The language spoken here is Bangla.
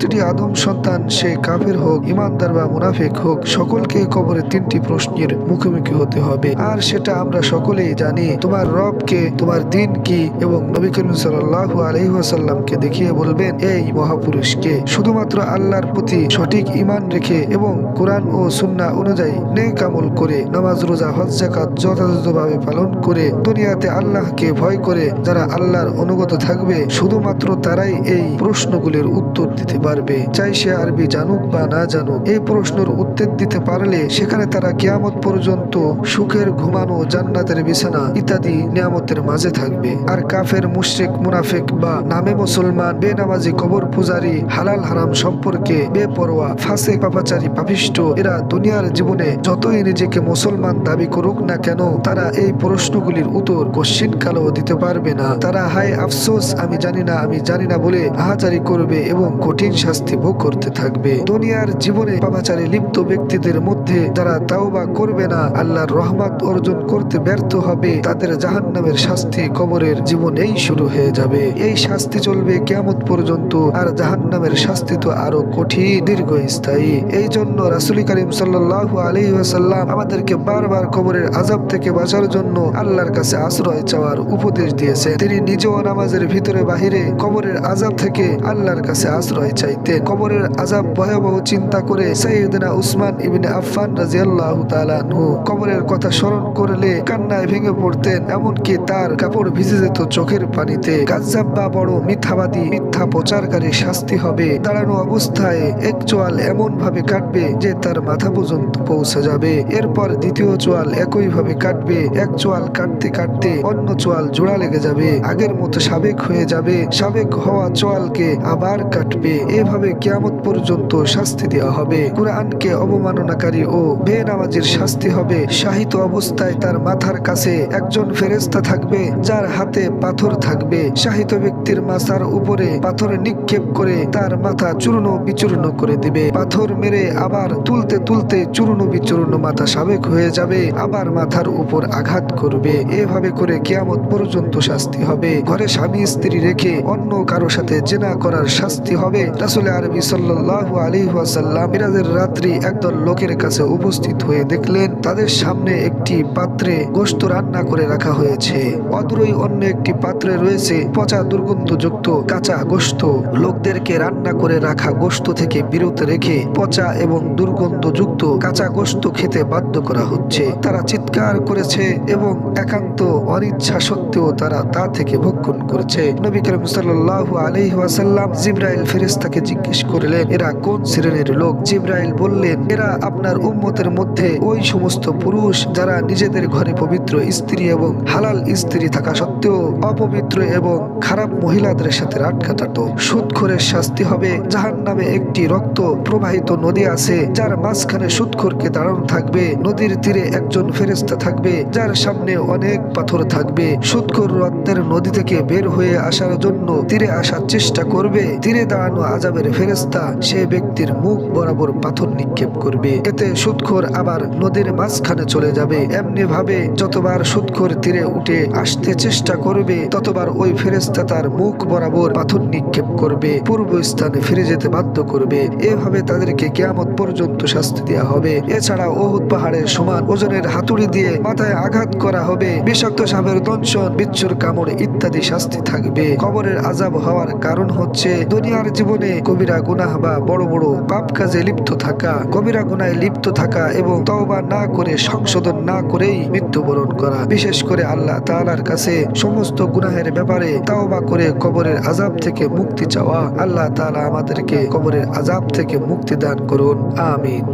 প্রতিটি আদম সন্তান, সে কাফের হোক ইমানদার বা মুনাফিক হোক, সকলকে কবরে তিনটি প্রশ্নের মুখোমুখি হতে হবে। আর সেটা আমরা সকলেই জানি, তোমার রবকে, তোমার দিন কি এবং নবী করিম সাল্লাহ আলহিহাসাল্লামকে দেখিয়ে বলবেন, এই মহাপুরুষকে, শুধুমাত্র আল্লাহর প্রতি সঠিক ইমান রেখে এবং কোরআন ও সুন্না অনুযায়ী নেক আমল করে, নামাজ, রোজা, হজ জাকাত যথাযথভাবে পালন করে, দুনিয়াতে আল্লাহকে ভয় করে, যারা আল্লাহর অনুগত থাকবে, শুধুমাত্র তারাই এই প্রশ্নগুলির উত্তর দিতে পারবে। চাই সে আরবি জানুক বা না জানুক, এই প্রশ্নের উত্তর দিতে পারলে সেখানে তারা কিয়ামত পর্যন্ত সুখের ঘুমানো, জান্নাতের বিছানা ইত্যাদি নিয়ামতের মাঝে থাকবে। আর কাফের, মুশরিক, মুনাফিক বা নামে মুসলমান, বেনামাজি, কবর পূজারী, হালাল হারাম সম্পর্কে বেপরোয়া, ফাঁসে পাপাচারী, পাপিষ্ট, এরা দুনিয়ার জীবনে যতই নিজেকে মুসলমান দাবি করুক না কেন, তারা এই প্রশ্নগুলির উত্তর কশ্চিন কালেও দিতে পারবে না। তারা, হায় আফসোস, আমি জানি না, আমি জানি না বলে আহাজারি করবে এবং কঠিন শাস্তি ভোগ করতে থাকবে। দুনিয়ার জীবনে পাপাচারে লিপ্ত ব্যক্তিদের মধ্যে যারা তাওবা করবে না, আল্লাহর রহমত অর্জন করতে ব্যর্থ হবে, তাদের জাহান্নামের শাস্তি কবরের জীবনেই শুরু হয়ে যাবে। এই শাস্তি চলবে কেমত পর্যন্ত, আর জাহান্নামের শাস্তি তো আরও কঠিন, দীর্ঘস্থায়ী। এই জন্য রাসুল করিম সাল্লাহ আলী ওয়াসাল্লাম আমাদেরকে বারবার কবরের আজাব থেকে বাঁচার জন্য আল্লাহর কাছে আশ্রয় চাওয়ার উপদেশ দিয়েছে তিনি নিজেও নামাজের ভিতরে বাহিরে কবরের আজাব থেকে আল্লাহর কাছে আশ্রয় চাইতেন কবরের আজাব ভয়াবহ চিন্তা করে সৈয়দনা উসমান ইবিনে আফফান রাজিয়াল্লাহু তাআলা আনহু কবরের কথা স্মরণ করলে কান্নায় ভেঙে পড়তেন, এমনকি তার কাপড় ভিজে যেত চোখের পানিতে। কাজ্জাব বা বড় মিথ্যাবাদী, মিথ্যা প্রচারকারী শাস্তি হবে। দাঁড়ানো অবস্থায় এক চোয়াল এমন ভাবে কাটবে যে তার মাথা পর্যন্ত পৌঁছে যাবে। এরপর দ্বিতীয় চোয়াল একই ভাবে কাটবে। এক চোয়াল কাটতে কাটতে অন্য চোয়াল জোড়া লেগে যাবে। আগের মতো সাবেক হয়ে যাবে। সাবেক হওয়া চোয়ালকে আবার কাটবে। এভাবে কিয়ামত পর্যন্ত শাস্তি দেওয়া হবে। কোরআনকে অবমাননাকারী ও বেনামাজির শাস্তি হবে। শাহিত অবস্থায় তার মাথার কাছে একজন ফেরেস্তা থাকবে, যার হাতে পাথর থাকবে। শাহিত ব্যক্তির মাথার উপরে পাথর নিক্ষেপ করে তার মাথা চূর্ণ বিচূর্ণ করে দিবে। পাথর মেরে আবার তুলতে তুলতে চূর্ণ বিচূর্ণ মাথা সাবেক হয়ে যাবে, আবার মাথার উপর আঘাত করবে। এভাবে করে কেয়ামত পর্যন্ত শাস্তি হবে। ঘরে স্বামী স্ত্রী রেখে অন্য কারও সাথে জেনা করার শাস্তি হবে। রাসুলে আরবি সাল্লাল্লাহু আলাইহি ওয়াসাল্লাম মিরাজের রাত্রি একদল লোকের কাছে উপস্থিত হয়ে দেখলেন তাদের সামনে একটি পাত্রে গোশত রান্না করে রাখা হয়েছে। অদূরই অন্য একটি পাত্রে রয়েছে পচা দুর্গন্ধযুক্ত কাঁচা গোশত। লোকদেরকে রান্না করে রাখা গোশত থেকে বিরত রেখে পচা এবং দুর্গন্ধযুক্ত কাঁচা গোশত খেতে বাধ্য করা হচ্ছে। তারা চিৎকার করেছে এবং একান্ত অনিচ্ছা সত্ত্বেও তারা তা থেকে ভক্ষণ করেছে। নবী করিম সাল্লাল্লাহু আলাইহি ওয়াসাল্লাম জিব্রাইল ফেরেশতাকে জিজ্ঞেস করলেন, এরা কোন শ্রেণির লোক? জিব্রাইল বললেন, এরা আপনার উম্মতের মধ্যে ওই সমস্ত পুরুষ যারা নিজেদের ঘরে পবিত্র স্ত্রী এবং হালাল স্ত্রী থাকা সত্ত্বেও অপবিত্র এবং খারাপ মহিলাদের সাথে রাত কাটাত সুদখোরের শাস্তি হবে। জাহান নামে একটি রক্ত প্রবাহিত নদী আছে, যার মাঝখানে সুদখোরকে দাঁড়ানো থাকবে। নদীর তীরে একজন ফেরেস্তা থাকবে, যার সামনে অনেক পাথর থাকবে। সুদখোর রক্তের নদী থেকে বের হয়ে আসার জন্য তীরে আসার চেষ্টা করবে। তীরে দাঁড়ানো আজাবের ফেরেস্তা সে ব্যক্তির মুখ বরাবর পাথর নিক্ষেপ করবে। এতে সুদখোর আবার নদীর মাঝখানে চলে যাবে। এমনি ভাবে যতবার সুদখোর তীরে উঠে আসতে চেষ্টা করবে, ততবার ওই ফেরেস্তা তার মুখ বরাবর পাথর নিক্ষেপ করবে পূর্ব স্থানে ফিরে যেতে বাধ্য করবে। এভাবে তাদেরকে কেয়ামত পর্যন্ত শাস্তি দেওয়া হবে। এছাড়া ওহুদ পাহাড়ের সমান ওজনের হাতুড়ি দিয়ে মাথায় আঘাত করা হবে। বিষাক্ত সাপের দংশন, বিচ্ছুর কামড় ইত্যাদি শাস্তি থাকবে। কবরের আজাব হওয়ার কারণ হচ্ছে দুনিয়ার জীবনে কবিরা গুনাহ বা বড় বড় পাপ কাজে লিপ্ত থাকা, কবিরা গুনায় লিপ্ত থাকা এবং তওবা না করে সংশোধন না করেই মৃত্যুবরণ করা। বিশেষ করে আল্লাহ তাআলার কাছে সমস্ত গুনাহের ব্যাপারে তাওবা করে কবরের আজাব থেকে মুক্তি চাওয়া। আল্লাহ তাআলা আমাদেরকে কবরের আজাব থেকে মুক্তি দান করুন। আমিন।